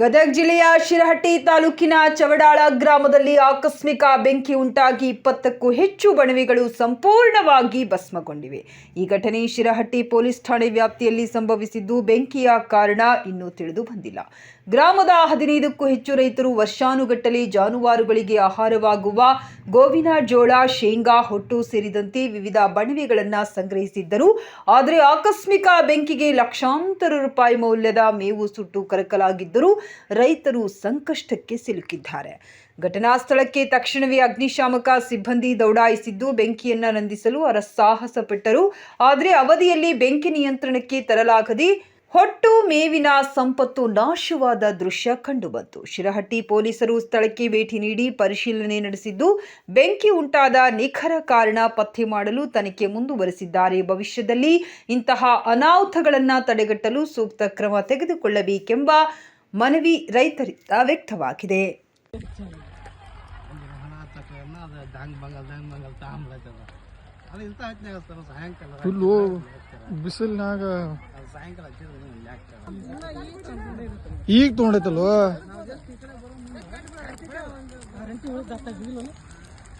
ಗದಗ ಜಿಲ್ಲೆಯ ಶಿರಹಟ್ಟಿ ತಾಲೂಕಿನ ಚವಡಾಳ ಗ್ರಾಮದಲ್ಲಿ ಆಕಸ್ಮಿಕ ಬೆಂಕಿ ಉಂಟಾಗಿ ಇಪ್ಪತ್ತಕ್ಕೂ ಹೆಚ್ಚು ಬಣವೆಗಳು ಸಂಪೂರ್ಣವಾಗಿ ಭಸ್ಮಗೊಂಡಿವೆ. ಈ ಘಟನೆ ಶಿರಹಟ್ಟಿ ಪೊಲೀಸ್ ಠಾಣೆ ವ್ಯಾಪ್ತಿಯಲ್ಲಿ ಸಂಭವಿಸಿದ್ದು ಬೆಂಕಿಯ ಕಾರಣ ಇನ್ನೂ ತಿಳಿದು ಬಂದಿಲ್ಲ. ಗ್ರಾಮದ ಹದಿನೈದಕ್ಕೂ ಹೆಚ್ಚು ರೈತರು ವರ್ಷಾನುಗಟ್ಟಲೆ ಜಾನುವಾರುಗಳಿಗೆ ಆಹಾರವಾಗುವ ಗೋವಿನ ಜೋಳ, ಶೇಂಗಾ, ಹೊಟ್ಟು ಸೇರಿದಂತೆ ವಿವಿಧ ಬಣವೆಗಳನ್ನು ಸಂಗ್ರಹಿಸಿದ್ದರು. ಆದರೆ ಆಕಸ್ಮಿಕ ಬೆಂಕಿಗೆ ಲಕ್ಷಾಂತರ ರೂಪಾಯಿ ಮೌಲ್ಯದ ಮೇವು ಸುಟ್ಟು ಕರಕಲಾಗಿದ್ದರೂ ರೈತರು ಸಂಕಷ್ಟಕ್ಕೆ ಸಿಲುಕಿದ್ದಾರೆ. ಘಟನಾ ಸ್ಥಳಕ್ಕೆ ತಕ್ಷಣವೇ ಅಗ್ನಿಶಾಮಕ ಸಿಬ್ಬಂದಿ ದೌಡಾಯಿಸಿದ್ದು, ಬೆಂಕಿಯನ್ನ ನಂದಿಸಲು ಹರಸಾಹಸ ಪಟ್ಟರು ಆದರೆ ಅವಧಿಯಲ್ಲಿ ಬೆಂಕಿ ನಿಯಂತ್ರಣಕ್ಕೆ ತರಲಾಗದೆ ಹೊಟ್ಟು ಮೇವಿನ ಸಂಪತ್ತು ನಾಶವಾದ ದೃಶ್ಯ ಕಂಡುಬಂತು. ಶಿರಹಟ್ಟಿ ಪೊಲೀಸರು ಸ್ಥಳಕ್ಕೆ ಭೇಟಿ ನೀಡಿ ಪರಿಶೀಲನೆ ನಡೆಸಿದ್ದು, ಬೆಂಕಿ ಉಂಟಾದ ನಿಖರ ಕಾರಣ ಪತ್ತೆ ಮಾಡಲು ತನಿಖೆ ಮುಂದುವರೆಸಿದ್ದಾರೆ. ಭವಿಷ್ಯದಲ್ಲಿ ಇಂತಹ ಅನಾಹುತಗಳನ್ನು ತಡೆಗಟ್ಟಲು ಸೂಕ್ತ ಕ್ರಮ ತೆಗೆದುಕೊಳ್ಳಬೇಕೆಂಬ ಮನವಿ ರೈತರಿಂದ ವ್ಯಕ್ತವಾಗಿದೆ. ಫುಲ್ಲು ಬಿಸಿಲ್ನಾಗ ಈಗ ತೊಗೊಂಡೈತಲ್ವ?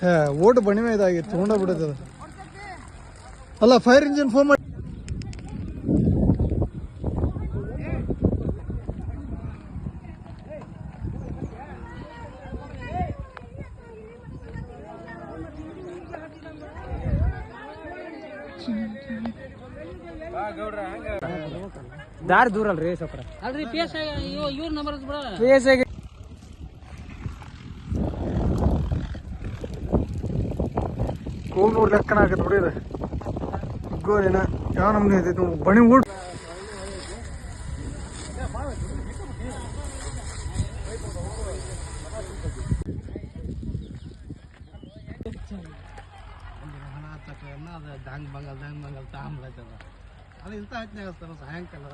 ಹೇ ಓಟ್ ಬಣಿಮೆ ಇದಾಗಿ ತೊಗೊಂಡ ಬಿಡೈತದ ಅಲ್ಲ ಫೈರ್ ಇಂಜಿನ್ ಫೋನ್ ಮಾಡಿ ದಾರಿ ದೂರ ಅಲ್ರಿ ಸೊಕ್ರ ಅಲ್ರಿ ಪೇಸ್ ಇವ್ರ ನಂಬರ್ ಬಿಡ ಪೇಸ್ ಆಗಿ ಹೋಗಿ ನೋಡಿ ಲೆಕ್ಕನ ಆಗತ್ತೆ ನೋಡಿ ಇದು. ಗೋರಿನ ಯಾವ ನಮ್ಗೆ ಐತೈತಿ ನೋಡಿ ಬಣಿ ಊಟ ಒಂದು ಹಣ ತಗೊಂಡು ಅದು ದಂಗ್ ಬಂಗಲ್ ದಂಗ್ ಬಂಗಲ್ ತಾಂಬ್ಲತ್ತದ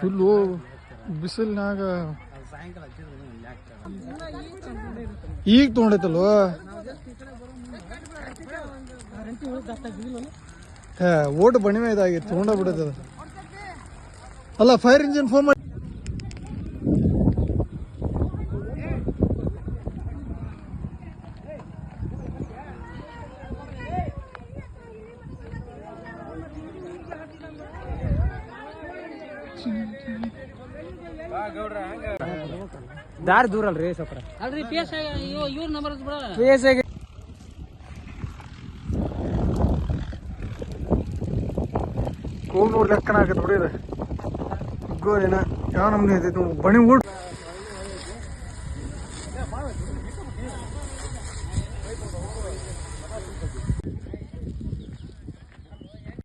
ಫುಲ್ಲು ಬಿಸಿಲ್ನಾಗ ಈಗ ತೊಗೊಂಡೈತಲ್ವ ಹೇ ಓಟ್ ಬಣಿಮೆ ಇದಾಗಿತ್ತು ತೊಗೊಂಡ ಬಿಡೈತದ ಅಲ್ಲ ಫೈರ್ ಇಂಜಿನ್ ಫೋನ್ ಮಾಡಿ. ದಾರಿ ದೂರ ಅಲ್ರಿ ಸಪ್ರ. ಅಲ್ರಿ ಪೇಸ್ ಇವ್ರ ನಂಬರ್ ಬಿಡ. ಪೇಸ್ ಆಗಿ ಹೋಗಿ ನೋಡಿ ಲೆಕ್ಕನ ಆಗತ್ತೆ ನೋಡಿ ಇದು. ಗೋರಿನ ಯಾವ ನಮ್ಗೆ ಬಣಿ ಊಟ.